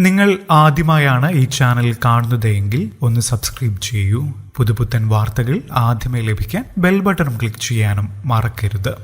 നിങ്ങൾ ആദ്യമായാണ് ഈ ചാനൽ കാണുന്നതെങ്കിൽ ഒന്ന് സബ്സ്ക്രൈബ് ചെയ്യൂ. പുതുപുത്തൻ വാർത്തകൾ ആദ്യമേ ലഭിക്കാൻ ബെൽ ബട്ടണും ക്ലിക്ക് ചെയ്യാനും മറക്കരുത്.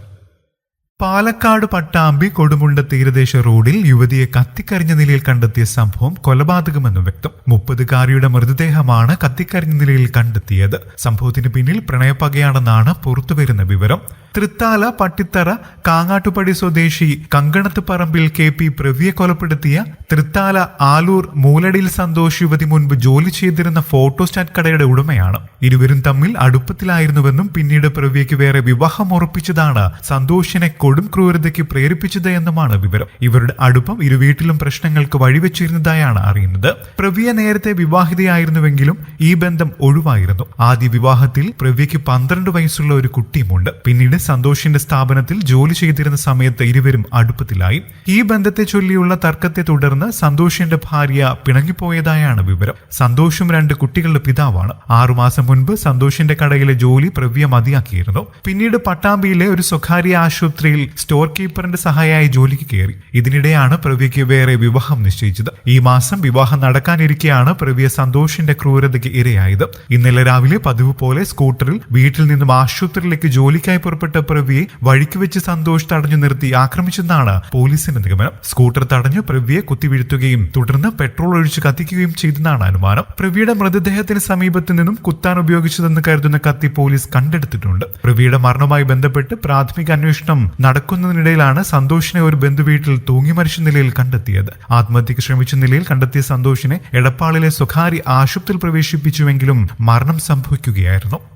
പാലക്കാട് പട്ടാമ്പി കൊടുമുണ്ട തീരദേശ റോഡിൽ യുവതിയെ കത്തിക്കരിഞ്ഞ നിലയിൽ കണ്ടെത്തിയ സംഭവം കൊലപാതകമെന്ന് വ്യക്തം. മുപ്പതുകാരിയുടെ മൃതദേഹമാണ് കത്തിക്കരിഞ്ഞ നിലയിൽ കണ്ടെത്തിയത്. സംഭവത്തിന് പിന്നിൽ പ്രണയപ്പകയാണെന്നാണ് പുറത്തുവരുന്ന വിവരം. തൃത്താല പട്ടിത്തറ കാങ്ങാട്ടുപടി സ്വദേശി കങ്കണത്ത് പറമ്പിൽ കെ പി പ്രവിയെ കൊലപ്പെടുത്തിയ തൃത്താല ആലൂർ മൂലടിയിൽ സന്തോഷ് യുവതി മുൻപ് ജോലി ചെയ്തിരുന്ന ഫോട്ടോസ്റ്റാറ്റ് കടയുടെ ഉടമയാണ്. ഇരുവരും തമ്മിൽ അടുപ്പത്തിലായിരുന്നുവെന്നും പിന്നീട് പ്രവിയയ്ക്ക് വേറെ വിവാഹം ഉറപ്പിച്ചതാണ് സന്തോഷിനെ കൊടും ക്രൂരതയ്ക്ക് പ്രേരിപ്പിച്ചത് എന്നുമാണ് വിവരം. ഇവരുടെ അടുപ്പം ഇരു വീട്ടിലും പ്രശ്നങ്ങൾക്ക് വഴിവെച്ചിരുന്നതായാണ് അറിയുന്നത്. പ്രവ്യ നേരത്തെ വിവാഹിതയായിരുന്നുവെങ്കിലും ഈ ബന്ധം ഒഴിവായിരുന്നു. ആദ്യ വിവാഹത്തിൽ പ്രവ്യയ്ക്ക് പന്ത്രണ്ട് വയസ്സുള്ള ഒരു കുട്ടിയുമുണ്ട്. പിന്നീട് സന്തോഷിന്റെ സ്ഥാപനത്തിൽ ജോലി ചെയ്തിരുന്ന സമയത്ത് ഇരുവരും അടുപ്പത്തിലായി. ഈ ബന്ധത്തെ ചൊല്ലിയുള്ള തർക്കത്തെ തുടർന്ന് സന്തോഷിന്റെ ഭാര്യ പിണങ്ങിപ്പോയതായാണ് വിവരം. സന്തോഷും രണ്ട് കുട്ടികളുടെ പിതാവാണ്. ആറുമാസം മുൻപ് സന്തോഷിന്റെ കടയിലെ ജോലി പ്രവ്യ മതിയാക്കിയിരുന്നു. പിന്നീട് പട്ടാമ്പിയിലെ ഒരു സ്വകാര്യ ആശുപത്രിയിൽ സ്റ്റോർ കീപ്പറിന്റെ സഹായമായി ജോലിക്ക് കയറി. ഇതിനിടെയാണ് പ്രവ്യയ്ക്ക് വേറെ വിവാഹം നിശ്ചയിച്ചത്. ഈ മാസം വിവാഹം നടക്കാനിരിക്കെയാണ് പ്രവ്യ സന്തോഷിന്റെ ക്രൂരതയ്ക്ക് ഇരയായത്. ഇന്നലെ രാവിലെ പതിവ് പോലെ സ്കൂട്ടറിൽ വീട്ടിൽ നിന്നും ആശുപത്രിയിലേക്ക് ജോലിക്കായി പുറപ്പെട്ട പ്രവ്യയെ വഴിക്ക് വെച്ച് സന്തോഷ് തടഞ്ഞു നിർത്തി ആക്രമിച്ചെന്നാണ് പോലീസിന്റെ നിഗമനം. സ്കൂട്ടർ തടഞ്ഞു പ്രവ്യയെ കുത്തിവീഴ്ത്തുകയും തുടർന്ന് പെട്രോൾ ഒഴിച്ച് കത്തിക്കുകയും ചെയ്തെന്നാണ് അനുമാനം. പ്രവ്യയുടെ മൃതദേഹത്തിന് സമീപത്ത് നിന്നും കുത്താൻ ഉപയോഗിച്ചതെന്ന് കരുതുന്ന കത്തി പോലീസ് കണ്ടെടുത്തിട്ടുണ്ട്. പ്രവ്യയുടെ മരണവുമായി ബന്ധപ്പെട്ട് പ്രാഥമിക അന്വേഷണം നടക്കുന്നതിനിടയിലാണ് സന്തോഷിനെ ഒരു ബന്ധുവീട്ടിൽ തൂങ്ങി മരിച്ച നിലയിൽ കണ്ടെത്തിയത്. ആത്മഹത്യക്ക് ശ്രമിച്ച നിലയിൽ കണ്ടെത്തിയ സന്തോഷിനെ എടപ്പാളിലെ സ്വകാര്യ ആശുപത്രിയിൽ പ്രവേശിപ്പിച്ചുവെങ്കിലും മരണം സംഭവിക്കുകയായിരുന്നു.